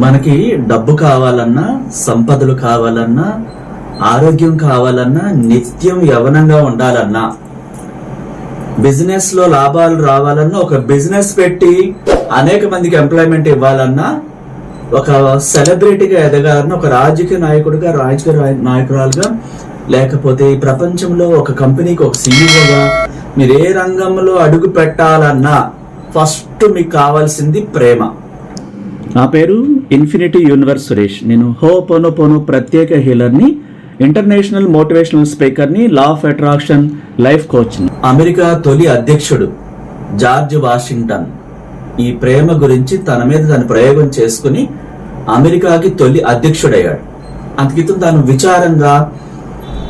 మనకి డబ్బు కావాలన్నా సంపదలు కావాలన్నా ఆరోగ్యం కావాలన్నా నిత్యం యవనంగా ఉండాలన్నా బిజినెస్లో లాభాలు రావాలన్నా ఒక బిజినెస్ పెట్టి అనేక మందికి ఎంప్లాయ్మెంట్ ఇవ్వాలన్నా ఒక సెలబ్రిటీగా ఎదగాలన్నా ఒక రాజకీయ నాయకుడిగా రాజకీయ నాయకురాలుగా లేకపోతే ఈ ప్రపంచంలో ఒక కంపెనీకి ఒక సీఈఓగా మీరు ఏ రంగంలో అడుగు పెట్టాలన్నా ఫస్ట్ మీకు కావాల్సింది ప్రేమ. నా పేరు ఇన్ఫినిటీ యూనివర్స్ సురేష్. నేను హో పోనో పోనో ప్రత్యేక హీలర్ని international motivational స్పీకర్ని law of attraction life coach America తొలి అధ్యక్షుడు జార్జ్ వాషింగ్టన్ ఈ ప్రేమ గురించి తన మీద తను ప్రయోగం చేసుకుని అమెరికాకి తొలి అధ్యక్షుడయ్యాడు. అంతకితం తాను విచారంగా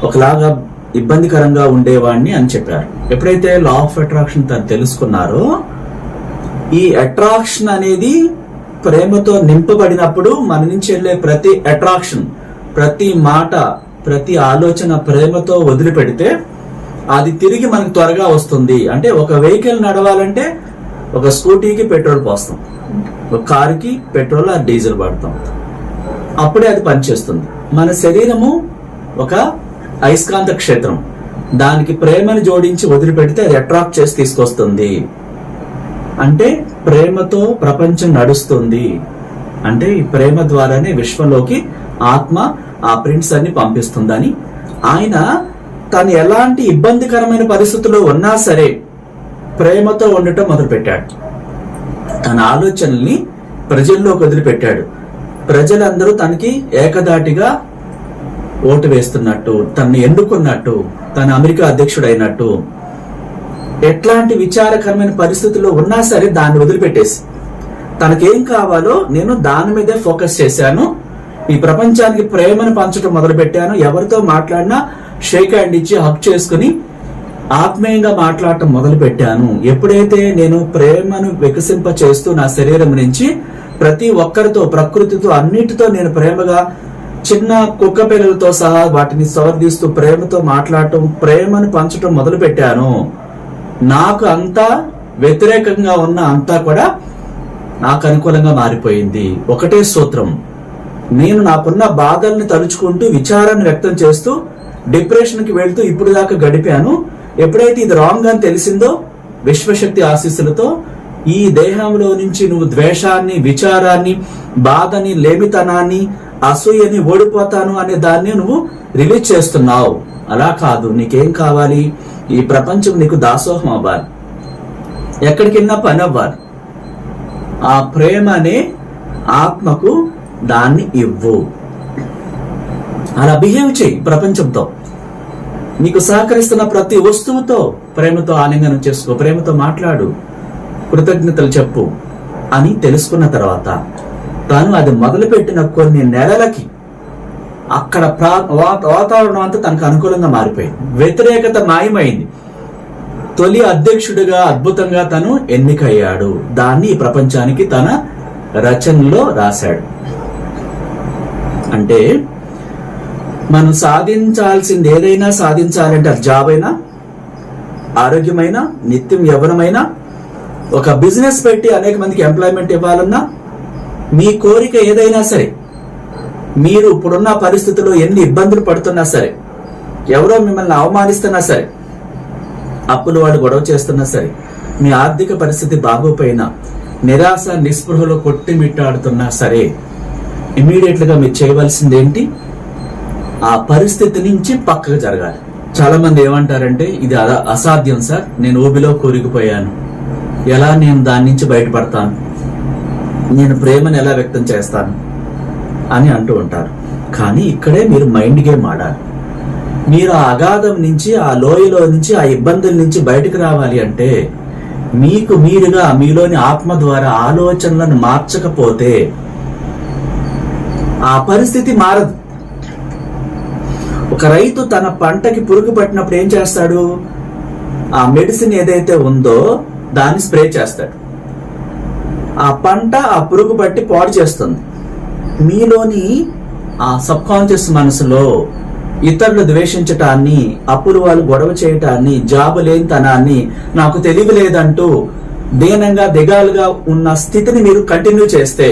ఒకలాగా ఇబ్బందికరంగా ఉండేవాడిని అని చెప్పారు. ఎప్పుడైతే లా ఆఫ్ అట్రాక్షన్ తను తెలుసుకున్నారో ఈ అట్రాక్షన్ అనేది ప్రేమతో నింపబడినప్పుడు మన నుంచి వెళ్ళే ప్రతి అట్రాక్షన్ ప్రతి మాట ప్రతి ఆలోచన ప్రేమతో వదిలిపెడితే అది తిరిగి మనకు త్వరగా వస్తుంది. అంటే ఒక వెహికల్ నడవాలంటే ఒక స్కూటీకి పెట్రోల్ పోస్తాం. ఒక కారుకి పెట్రోల్ ఆ డీజిల్ పడతాం అప్పుడే అది పనిచేస్తుంది. మన శరీరము ఒక అయస్కాంత క్షేత్రం. దానికి ప్రేమను జోడించి వదిలిపెడితే అది అట్రాక్ట్ చేసి తీసుకొస్తుంది. అంటే ప్రేమతో ప్రపంచం నడుస్తుంది. అంటే ఈ ప్రేమ ద్వారానే విశ్వంలోకి ఆత్మ ఆ ప్రింట్స్ అన్ని పంపిస్తుందని. ఆయన తను ఎలాంటి ఇబ్బందికరమైన పరిస్థితుల్లో ఉన్నా సరే ప్రేమతో ఉండటం మొదలుపెట్టాడు. తన ఆలోచనల్ని ప్రజల్లోకి వదిలిపెట్టాడు. ప్రజలందరూ తనకి ఏకదాటిగా ఓటు వేస్తున్నట్టు తనని ఎన్నుకున్నట్టు తన అమెరికా అధ్యక్షుడైనట్టు ఎట్లాంటి విచారకరమైన పరిస్థితుల్లో ఉన్నా సరే దాన్ని వదిలిపెట్టేసి. తనకేం కావాలో నేను దాని మీదే ఫోకస్ చేశాను. ఈ ప్రపంచానికి ప్రేమను పంచడం మొదలుపెట్టాను. ఎవరితో మాట్లాడినా షేక్ హ్యాండ్ ఇచ్చి హక్ చేసుకుని ఆత్మీయంగా మాట్లాడటం మొదలు పెట్టాను ఎప్పుడైతే నేను ప్రేమను వికసింప చేస్తూ నా శరీరం నుంచి ప్రతి ఒక్కరితో ప్రకృతితో అన్నిటితో నేను ప్రేమగా చిన్న కుక్క పిల్లలతో సహా వాటిని సవర్దీస్తూ ప్రేమతో మాట్లాడటం ప్రేమను పంచడం మొదలు పెట్టాను నాకు అంతా వ్యతిరేకంగా ఉన్న అంతా కూడా నాకు అనుకూలంగా మారిపోయింది. ఒకటే సూత్రం. నేను నాకున్న బాధల్ని తలుచుకుంటూ విచారాన్ని వ్యక్తం చేస్తూ డిప్రెషన్కి వెళ్తూ ఇప్పుడు దాకా గడిపాను. ఎప్పుడైతే ఇది రాంగ్ అని తెలిసిందో విశ్వశక్తి ఆశీస్సులతో ఈ దేహంలో నుంచి నువ్వు ద్వేషాన్ని విచారాన్ని బాధని లేమితనాన్ని అసూయని ఓడిపోతాను అనే దాన్ని నువ్వు రిలీజ్ చేస్తున్నావు. అలా కాదు. నీకేం కావాలి? ఈ ప్రపంచం నీకు దాసోహం అవ్వాలి. ఎక్కడికెళ్ళినా పని అవ్వాలి. ఆ ప్రేమ అనే ఆత్మకు దాన్ని ఇవ్వు. అలా బిహేవ్ చేయి ప్రపంచంతో. నీకు సహకరిస్తున్న ప్రతి వస్తువుతో ప్రేమతో ఆలింగనం చేసుకో ప్రేమతో మాట్లాడు. కృతజ్ఞతలు చెప్పు అని తెలుసుకున్న తర్వాత తాను అది మొదలుపెట్టిన కొన్ని నెలలకి అక్కడ ప్రా- వాతావరణం అంతా తనకు అనుకూలంగా మారిపోయింది. వ్యతిరేకత మాయమైంది. తొలి అధ్యక్షుడిగా అద్భుతంగా తను ఎన్నికయ్యాడు. దాన్ని ఈ ప్రపంచానికి తన రచనలో రాశాడు. అంటే మనం సాధించాల్సింది ఏదైనా సాధించాలంటే అది జాబ్ అయినా ఆరోగ్యమైన నిత్యం యవ్వనమైనా ఒక బిజినెస్ పెట్టి అనేక మందికి ఎంప్లాయ్మెంట్ ఇవ్వాలన్నా మీ కోరిక ఏదైనా సరే మీరు ఇప్పుడున్న పరిస్థితుల్లో ఎన్ని ఇబ్బందులు పడుతున్నా సరే ఎవరో మిమ్మల్ని అవమానిస్తున్నా సరే అప్పులు వాళ్ళు గొడవ చేస్తున్నా సరే మీ ఆర్థిక పరిస్థితి బాగోపోయినా నిరాశ నిస్పృహలో కొట్టిమిట్టాడుతున్నా సరే ఇమీడియట్గా మీరు చేయవలసింది ఏంటి? ఆ పరిస్థితి నుంచి పక్కకు జరగాలి. చాలా మంది ఏమంటారంటే ఇది అసాధ్యం సార్ నేను ఊబిలో కూరిగిపోయాను ఎలా నేను దాని నుంచి బయటపడతాను? నేను ప్రేమను ఎలా వ్యక్తం చేస్తాను? అని అంటూ ఉంటారు. కానీ ఇక్కడే మీరు మైండ్ గేమ్ ఆడాలి. మీరు ఆ అగాధం నుంచి ఆ లోయలో నుంచి ఆ ఇబ్బందుల నుంచి బయటకు రావాలి అంటే మీకు మీరుగా మీలోని ఆత్మ ద్వారా ఆలోచనలను మార్చకపోతే ఆ పరిస్థితి మారదు. ఒక రైతు తన పంటకి పురుగు పట్టినప్పుడు ఏం చేస్తాడు? ఆ మెడిసిన్ ఏదైతే ఉందో దాన్ని స్ప్రే చేస్తాడు. ఆ పంట ఆ పురుగు పట్టి పాడు చేస్తుంది. మీలోని ఆ సబ్ కాన్షియస్ మనసులో ఇతరులు ద్వేషించటాన్ని అప్పులు వాళ్ళు గొడవ చేయటాన్ని జాబు లేనితనాన్ని నాకు తెలివి లేదంటూ దీనంగా దిగాలుగా ఉన్న స్థితిని మీరు కంటిన్యూ చేస్తే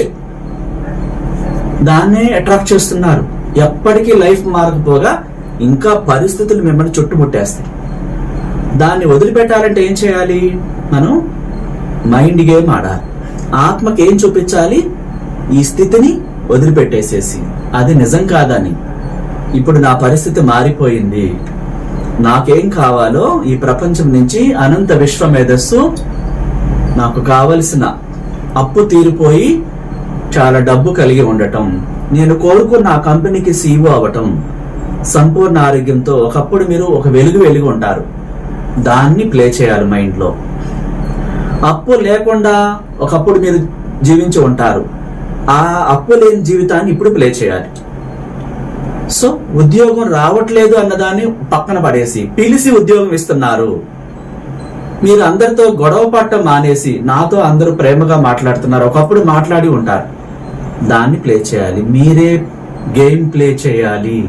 దాన్నే అట్రాక్ట్ చేస్తున్నారు. ఎప్పటికీ లైఫ్ మారకపోగా ఇంకా పరిస్థితులు మిమ్మల్ని చుట్టుముట్టేస్తాయి. దాన్ని వదిలిపెట్టాలంటే ఏం చేయాలి మనం? మైండ్ గేమ్ ఆడాలి. ఆత్మకి ఏం చూపించాలి? ఈ స్థితిని వదిలిపెట్టేసేసి అది నిజం కాదని. ఇప్పుడు నా పరిస్థితి మారిపోయింది. నాకేం కావాలో ఈ ప్రపంచం నుంచి అనంత విశ్వ మేధస్సు నాకు కావలసిన అప్పు తీరిపోయి చాలా డబ్బు కలిగి ఉండటం నేను కోరుకున్న ఆ కంపెనీకి సీఈఓ అవటం సంపూర్ణ ఆరోగ్యంతో ఒకప్పుడు మీరు ఒక వెలుగు వెలిగి ఉంటారు. దాన్ని ప్లే చేయాలి మైండ్లో. అప్పు లేకుండా ఒకప్పుడు మీరు జీవించి ఉంటారు. ఆ అప్పు లేని జీవితాన్ని ఇప్పుడు ప్లే చేయాలి. సో ఉద్యోగం రావట్లేదు అన్నదాన్ని పక్కన పడేసి పిలిచి ఉద్యోగం ఇస్తున్నారు. మీరు అందరితో గొడవ పట్టం మానేసి నాతో అందరూ ప్రేమగా మాట్లాడుతున్నారు. ఒకప్పుడు మాట్లాడి ఉంటారు. దాన్ని ప్లే చేయాలి. మీరే గేమ్ ప్లే చేయాలి.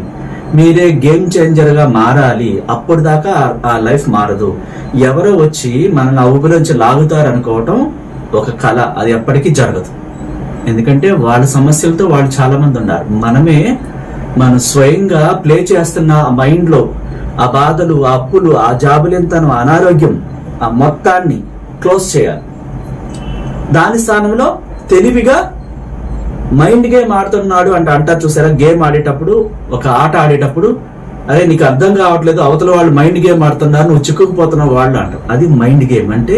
మీరే గేమ్ చేంజర్గా మారాలి. అప్పుడు దాకా ఆ- లైఫ్ మారదు. ఎవరో వచ్చి మనల్ని ఆ ఊపిలోంచి లాగుతారు అనుకోవటం ఒక కళ అది ఎప్పటికీ జరగదు. ఎందుకంటే వాళ్ళ సమస్యలతో వాళ్ళు చాలా మంది ఉన్నారు. మనమే మనం స్వయంగా ప్లే చేస్తున్న ఆ మైండ్లో ఆ బాధలు ఆ అప్పులు ఆ జాబులింతనం అనారోగ్యం ఆ మొత్తాన్ని క్లోజ్ చేయాలి. దాని స్థానంలో తెలివిగా మైండ్ గేమ్ ఆడుతున్నాడు అంటే అంటారు చూసారా? గేమ్ ఆడేటప్పుడు ఒక ఆట ఆడేటప్పుడు అరే నీకు అర్థం కావట్లేదు అవతల వాళ్ళు మైండ్ గేమ్ ఆడుతున్నారు నువ్వు చిక్కుకుపోతున్నావు వాళ్ళు అంటారు. అది మైండ్ గేమ్ అంటే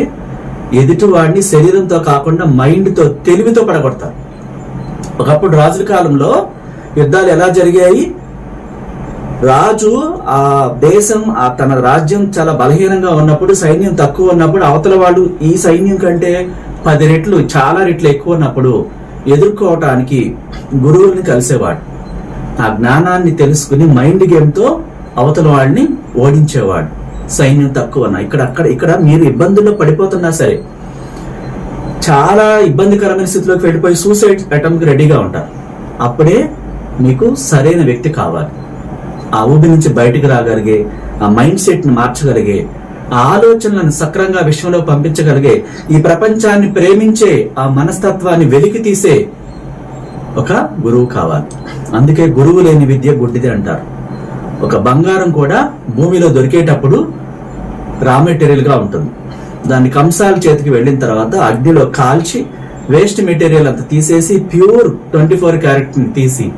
ఎదుటి వాడిని శరీరంతో కాకుండా మైండ్తో తెలివితో పడగొడతారు. ఒకప్పుడు రాజుల కాలంలో యుద్ధాలు ఎలా జరిగాయి? రాజు ఆ దేశం ఆ తన రాజ్యం చాలా బలహీనంగా ఉన్నప్పుడు సైన్యం తక్కువ ఉన్నప్పుడు అవతల వాళ్ళు ఈ సైన్యం కంటే పది రెట్లు చాలా రెట్లు ఎక్కువ ఉన్నప్పుడు ఎదుర్కోవటానికి గురువుల్ని కలిసేవాడు. ఆ జ్ఞానాన్ని తెలుసుకుని మైండ్ గేమ్తో అవతల వాడిని ఓడించేవాడు. సైన్యం తక్కువ ఉన్న ఇక్కడ అక్కడ ఇక్కడ మీరు ఇబ్బందుల్లో పడిపోతున్నా సరే చాలా ఇబ్బందికరమైన స్థితిలోకి వెళ్ళిపోయి సూసైడ్ అటెంప్ట్ రెడీగా ఉంటారు. అప్పుడే మీకు సరైన వ్యక్తి కావాలి. ఆ ఊబి నుంచి బయటికి రాగలిగే ఆ మైండ్ సెట్ని మార్చగలిగే ఆ ఆలోచనలను సక్రంగా విశ్వంలో పంపించగలిగే ఈ ప్రపంచాన్ని ప్రేమించే ఆ మనస్తత్వాన్ని వెలికి తీసే ఒక గురువు కావాలి. అందుకే గురువు లేని విద్య గుడ్డిది అంటారు. ఒక బంగారం కూడా భూమిలో దొరికేటప్పుడు రా మెటీరియల్గా ఉంటుంది. దాన్ని కంసాల చేతికి వెళ్ళిన తర్వాత అగ్నిలో కాల్చి వేస్ట్ మెటీరియల్ అంతా తీసేసి ప్యూర్ ట్వంటీ ఫోర్ క్యారెట్ తీసి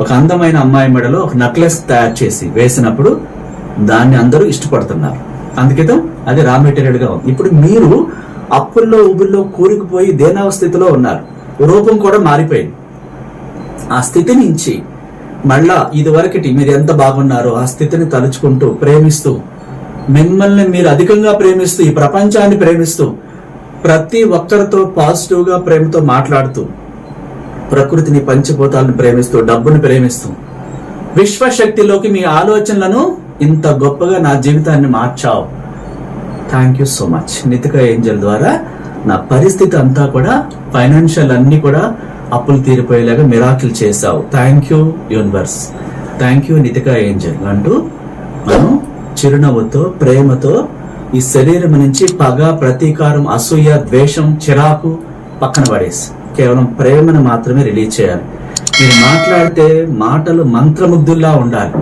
ఒక అందమైన అమ్మాయి మెడలో ఒక నెక్లెస్ తయారు చేసి వేసినప్పుడు దాన్ని అందరూ ఇష్టపడుతున్నారు. అందుకేతం అది రా మెటీరియల్గా ఉంది. ఇప్పుడు మీరు అప్పుల్లో ఊబుల్లో కూరుకుపోయి దేనావస్థితిలో ఉన్నారు. రూపం కూడా మారిపోయింది. ఆ స్థితి నుంచి మళ్ళా ఇదివరకటి మీరు ఎంత బాగున్నారో ఆ స్థితిని తలుచుకుంటూ ప్రేమిస్తూ మిమ్మల్ని మీరు అధికంగా ప్రేమిస్తూ ఈ ప్రపంచాన్ని ప్రేమిస్తూ ప్రతి ఒక్కరితో పాజిటివ్గా ప్రేమతో మాట్లాడుతూ ప్రకృతిని పంచభూతాలను ప్రేమిస్తూ డబ్బుని ప్రేమిస్తూ విశ్వశక్తిలోకి మీ ఆలోచనలను ఇంత గొప్పగా నా జీవితాన్ని మార్చావు. Thank you so much Nitika angel ద్వారా నా పరిస్థితి అంతా కూడా ఫైనాన్షియల్ అన్ని కూడా అప్పులు తీరిపోయేలాగా మిరాకిల్ చేశావు. Thank you universe thank you Nitika angel అంటూ మనం చిరునవ్వుతో ప్రేమతో ఈ శరీరం నుంచి పగ ప్రతీకారం అసూయ ద్వేషం చిరాకు పక్కన పడేసి కేవలం ప్రేమను మాత్రమే రిలీజ్ చేయాలి. మీరు మాట్లాడితే మాటలు మంత్రముగ్ధుల్లా ఉండాలి.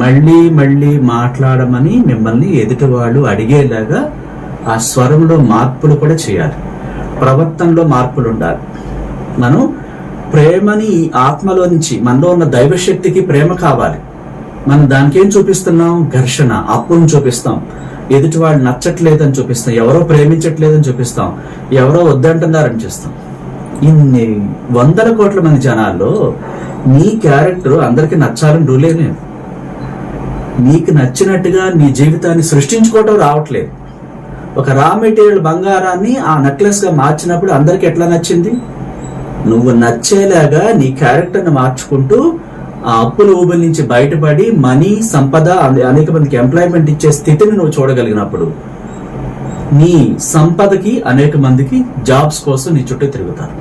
మళ్ళీ మళ్ళీ మాట్లాడమని మిమ్మల్ని ఎదుటి వాళ్ళు అడిగేలాగా ఆ స్వరంలో మార్పులు కూడా చేయాలి. ప్రవర్తనలో మార్పులు ఉండాలి. మనం ప్రేమని ఆత్మలో నుంచి మనలో ఉన్న దైవశక్తికి ప్రేమ కావాలి. మనం దానికి ఏం చూపిస్తున్నాం? ఘర్షణ. అప్పును చూపిస్తాం. ఎదుటి వాళ్ళు నచ్చట్లేదని చూపిస్తాం. ఎవరో ప్రేమించట్లేదని చూపిస్తాం. ఎవరో వద్దంటున్నారని చేస్తాం ఇన్ని వందల కోట్ల మంది జనాల్లో నీ క్యారెక్టర్ అందరికి నచ్చాలని రూలే లేదు. నీకు నచ్చినట్టుగా నీ జీవితాన్ని సృష్టించుకోవటం రావట్లేదు. ఒక రా మెటీరియల్ బంగారాన్ని ఆ నెక్లెస్గా మార్చినప్పుడు అందరికి ఎట్లా నచ్చింది? నువ్వు నచ్చేలాగా నీ క్యారెక్టర్ని మార్చుకుంటూ ఆ అప్పుల ఊబుల నుంచి బయటపడి మనీ సంపద అనేక మందికి ఎంప్లాయ్మెంట్ ఇచ్చే స్థితిని నువ్వు చూడగలిగినప్పుడు నీ సంపదకి అనేక మందికి జాబ్స్ కోసం నీ చుట్టూ తిరుగుతారు.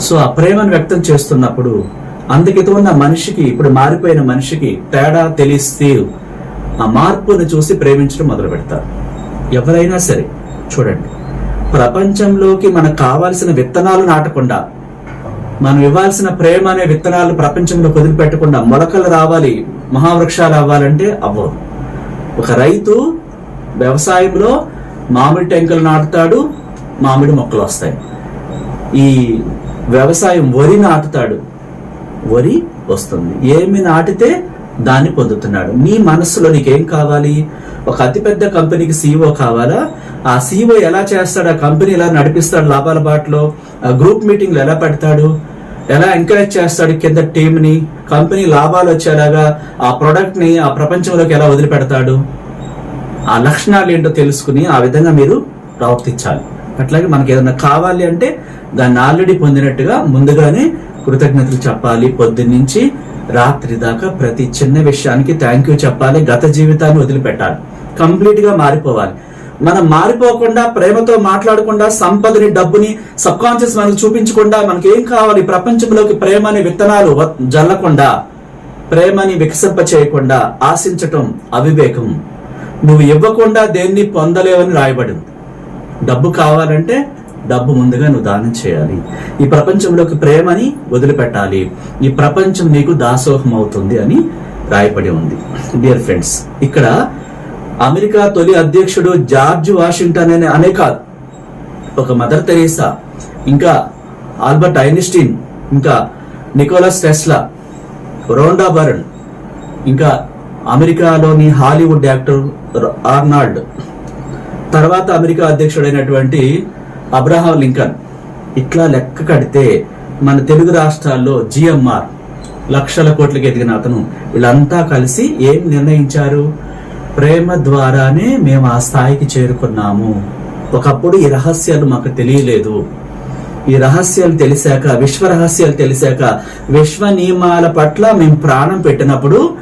సో ఆ ప్రేమను వ్యక్తం చేస్తున్నప్పుడు అందుకితో ఉన్న మనిషికి ఇప్పుడు మారిపోయిన మనిషికి తేడా తెలిస్తే ఆ మార్పును చూసి ప్రేమించడం మొదలు పెడతారు. ఎవరైనా సరే చూడండి. ప్రపంచంలోకి మనకు కావాల్సిన విత్తనాలు నాటకుండా మనం ఇవ్వాల్సిన ప్రేమ అనే విత్తనాలు ప్రపంచంలో వదిలిపెట్టకుండా మొలకలు రావాలి మహావృక్షాలు అవ్వాలంటే అవ్వవు. ఒక రైతు వ్యవసాయంలో మామిడి టెంకలు నాటుతాడు మామిడి మొక్కలు వస్తాయి. ఈ వ్యవసాయం వరి నాటుతాడు వరి వస్తుంది. ఏమి నాటితే దాన్ని పొందుతున్నాడు. నీ మనస్సులో నీకేం కావాలి? ఒక అతిపెద్ద కంపెనీకి సీఈఓ కావాలా? ఆ సీఈఓ ఎలా చేస్తాడు? ఆ కంపెనీ ఎలా నడిపిస్తాడు? లాభాల బాటలో గ్రూప్ మీటింగ్లు ఎలా పెడతాడు? ఎలా ఎంకరేజ్ చేస్తాడు కింద టీంని కంపెనీ లాభాలు వచ్చేలాగా ఆ ప్రోడక్ట్ని ఆ ప్రపంచంలోకి ఎలా వదిలిపెడతాడు? ఆ లక్షణాలు ఏంటో తెలుసుకుని ఆ విధంగా మీరు ప్రవర్తించాలి. అట్లాగే మనకి ఏదైనా కావాలి అంటే దాన్ని ఆల్రెడీ పొందినట్టుగా ముందుగానే కృతజ్ఞతలు చెప్పాలి. పొద్దున్నుంచి రాత్రి దాకా ప్రతి చిన్న విషయానికి థ్యాంక్ యూ చెప్పాలి. గత జీవితాన్ని వదిలిపెట్టాలి. కంప్లీట్గా మారిపోవాలి. మనం మారిపోకుండా ప్రేమతో మాట్లాడకుండా సంపదని డబ్బుని సబ్ కాన్షియస్ మనకు చూపించకుండా మనకి ఏం కావాలి? ప్రపంచంలోకి ప్రేమ అనే విత్తనాలు జల్లకుండా ప్రేమని వికసింప చేయకుండా ఆశించటం అవివేకం. నువ్వు ఇవ్వకుండా దేన్ని పొందలేవని రాయబడింది. డబ్బు కావాలంటే డబ్బు ముందుగా నువ్వు దానం చేయాలి. ఈ ప్రపంచంలోకి ప్రేమని వదిలిపెట్టాలి. ఈ ప్రపంచం నీకు దాసోహం అవుతుంది అని రాయబడి ఉంది. డియర్ ఫ్రెండ్స్ ఇక్కడ అమెరికా తొలి అధ్యక్షుడు జార్జ్ వాషింగ్టన్ అనే అనే కాదు ఒక మదర్ తెరేసా ఇంకా ఆల్బర్ట్ ఐన్స్టీన్ ఇంకా నికోలస్ టెస్లా రోండా బరన్ ఇంకా అమెరికాలోని హాలీవుడ్ యాక్టర్ ఆర్నాల్డ్. తర్వాత అమెరికా అధ్యక్షుడైనటువంటి అబ్రహాం లింకన్. ఇట్లా లెక్క కడితే మన తెలుగు రాష్ట్రాల్లో జిఎంఆర్ లక్షల కోట్లకి ఎదిగిన అతను. వీళ్ళంతా కలిసి ఏం నిర్ణయించారు? ప్రేమ ద్వారానే మేము ఆ స్థాయికి చేరుకున్నాము. ఒకప్పుడు ఈ రహస్యాలు మాకు తెలియలేదు. ఈ రహస్యాలు తెలిసాక విశ్వ రహస్యాలు తెలిసాక విశ్వ నియమాల పట్ల మేము ప్రాణం పెట్టినప్పుడు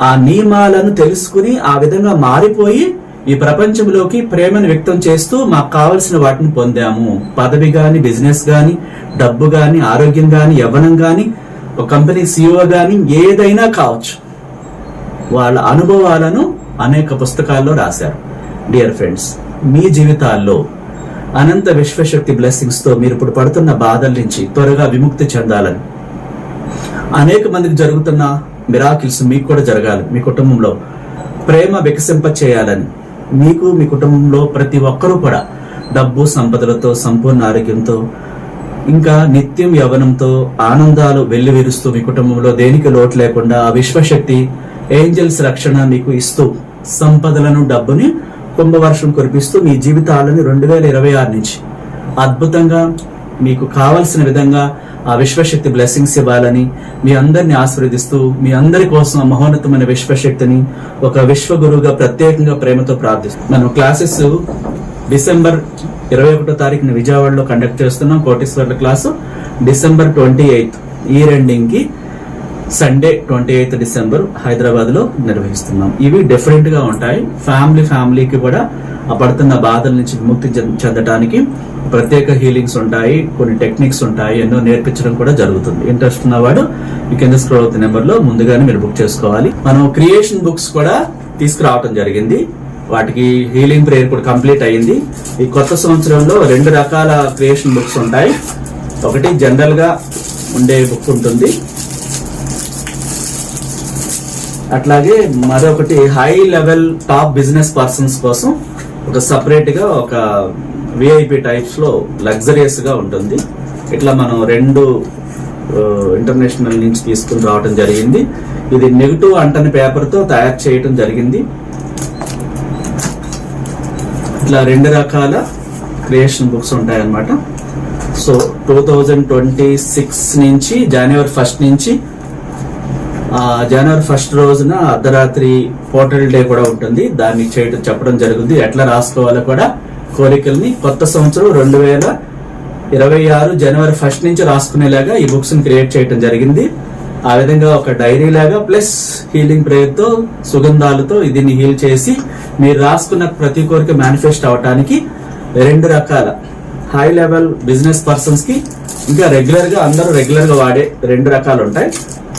ఆ నియమాలను తెలుసుకుని ఆ విధంగా మారిపోయి ఈ ప్రపంచంలోకి ప్రేమను వ్యక్తం చేస్తూ మాకు కావలసిన వాటిని పొందాము. పదవి గాని బిజినెస్ గాని డబ్బు గాని ఆరోగ్యం గాని యవ్వనం గాని ఒక కంపెనీ సీఈఓ గాని ఏదైనా కావచ్చు. వాళ్ళ అనుభవాలను అనేక పుస్తకాల్లో రాశారు. డియర్ ఫ్రెండ్స్ మీ జీవితాల్లో అనంత విశ్వశక్తి బ్లెస్సింగ్స్తో మీరు ఇప్పుడు పడుతున్న బాధల నుంచి త్వరగా విముక్తి చెందాలని. అనేక మందికి జరుగుతున్న మిరాకిల్స్ మీకు కూడా జరగాలి. మీ కుటుంబంలో ప్రేమ వికసింప చేయాలని. మీకు మీ కుటుంబంలో ప్రతి ఒక్కరూ కూడా డబ్బు సంపదలతో సంపూర్ణ ఆరోగ్యంతో ఇంకా నిత్యం యవనంతో ఆనందాలు వెల్లివిరుస్తూ మీ కుటుంబంలో దేనికి లోటు లేకుండా ఆ విశ్వశక్తి ఏంజల్స్ రక్షణ మీకు ఇస్తూ సంపదలను డబ్బుని కుంభవర్షం కురిపిస్తూ మీ జీవితాలను రెండు వేల ఇరవై ఆరు నుంచి. అద్భుతంగా మీకు కావలసిన విధంగా ఆ విశ్వశక్తి బ్లెస్సింగ్స్ ఇవ్వాలని మీ అందరిని ఆశీర్వదిస్తూ మీ అందరి కోసం ఆ మహోన్నతమైన విశ్వశక్తిని ఒక విశ్వగురువుగా ప్రత్యేకంగా ప్రేమతో ప్రార్థిస్తాం మనం క్లాసెస్ డిసెంబర్ ఇరవై ఒకటో తారీఖున విజయవాడలో కండక్ట్ చేస్తున్నాం కోటేశ్వర్ల క్లాసు డిసెంబర్ ట్వంటీ ఎయిత్ ఈ రెండింగ్కి సండే ట్వంటీ ఎయిత్ డిసెంబర్ హైదరాబాద్లో నిర్వహిస్తున్నాం. ఇవి డిఫరెంట్గా ఉంటాయి. ఫ్యామిలీ ఫ్యామిలీకి కూడా ఆ పడుతున్న బాధల నుంచి విముక్తి చెందటానికి చెందడానికి ప్రత్యేక హీలింగ్స్ ఉంటాయి కొన్ని టెక్నిక్స్ ఉంటాయి ఎన్నో నేర్పించడం కూడా జరుగుతుంది. ఇంట్రెస్ట్ ఉన్నవాడు ఈ కింద స్క్రోల్ అవుతున్న నెంబర్లో ముందుగానే మీరు బుక్ చేసుకోవాలి. మనం క్రియేషన్ బుక్స్ కూడా తీసుకురావడం జరిగింది. వాటికి హీలింగ్ ప్రేయర్ కూడా కంప్లీట్ అయ్యింది. ఈ కొత్త సంవత్సరంలో రెండు రకాల క్రియేషన్ బుక్స్ ఉంటాయి. ఒకటి జనరల్గా ఉండే బుక్ ఉంటుంది. అట్లాగే మరొకటి high level top business persons కోసం ఒక సపరేట్గా ఒక విఐపి టైప్స్లో లగ్జరియస్గా ఉంటుంది. ఇట్లా మనం రెండు ఇంటర్నేషనల్ నుంచి తీసుకుని రావడం జరిగింది. ఇది నెగిటివ్ అంటని పేపర్తో తయారు చేయడం జరిగింది. ఇట్లా రెండు రకాల క్రియేషన్ బుక్స్ ఉంటాయన్నమాట. So two thousand twenty six నుంచి జనవరి ఫస్ట్ నుంచి జనవరి ఫస్ట్ రోజున అర్ధరాత్రి పోర్టల్ డే కూడా ఉంటుంది. దాన్ని చేయడం చెప్పడం జరుగుతుంది. ఎట్లా రాసుకోవాలో కూడా కోరికల్ని కొత్త సంవత్సరం రెండు వేల ఇరవై ఆరు జనవరి ఫస్ట్ నుంచి రాసుకునేలాగా ఈ బుక్స్ని క్రియేట్ చేయడం జరిగింది. ఆ విధంగా ఒక డైరీ లాగా ప్లస్ హీలింగ్ ప్రేయర్తో సుగంధాలతో దీన్ని హీల్ చేసి మీరు రాసుకున్న ప్రతి కోరిక మేనిఫెస్ట్ అవటానికి రెండు రకాల హై లెవెల్ బిజినెస్ పర్సన్స్కి ఇంకా రెగ్యులర్గా అందరూ రెగ్యులర్గా వాడే రెండు రకాలు ఉంటాయి.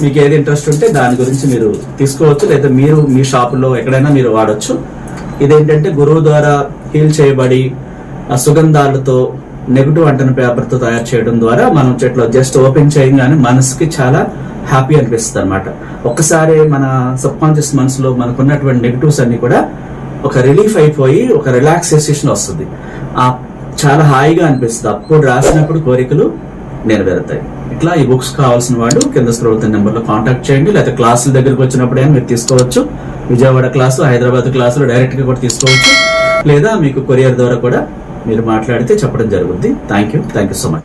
మీకు ఏది ఇంట్రెస్ట్ ఉంటే దాని గురించి మీరు తీసుకోవచ్చు. లేదా మీరు మీ షాపులో ఎక్కడైనా మీరు వాడచ్చు. ఇదేంటంటే గురువు ద్వారా హీల్ చేయబడి ఆ సుగంధాలతో నెగిటివ్ అంటన పేపర్తో తయారు చేయడం ద్వారా మనం చెట్లో జస్ట్ ఓపెన్ చేయగానే మనసుకి చాలా హ్యాపీ అనిపిస్తుంది అనమాట ఒక్కసారి మన సబ్ కాన్షియస్ మనసులో మనకున్నటువంటి నెగిటివ్స్ అన్ని కూడా ఒక రిలీఫ్ అయిపోయి ఒక రిలాక్సేషన్ వస్తుంది. ఆ చాలా హాయిగా అనిపిస్తుంది. అప్పుడు రాసినప్పుడు కోరికలు నెరవేరుతాయి. ఇట్లా ఈ బుక్స్ కావాల్సిన వాడు కింద స్క్రోల్ నెంబర్లో కాంటాక్ట్ చేయండి. లేకపోతే క్లాసుల దగ్గరకు వచ్చినప్పుడైనా మీరు తీసుకోవచ్చు. విజయవాడ క్లాసు హైదరాబాద్ క్లాసులు డైరెక్ట్గా కూడా తీసుకోవచ్చు. లేదా మీకు కొరియర్ ద్వారా కూడా మీరు మాట్లాడితే చెప్పడం జరుగుద్ది. Thank you. Thank you so much.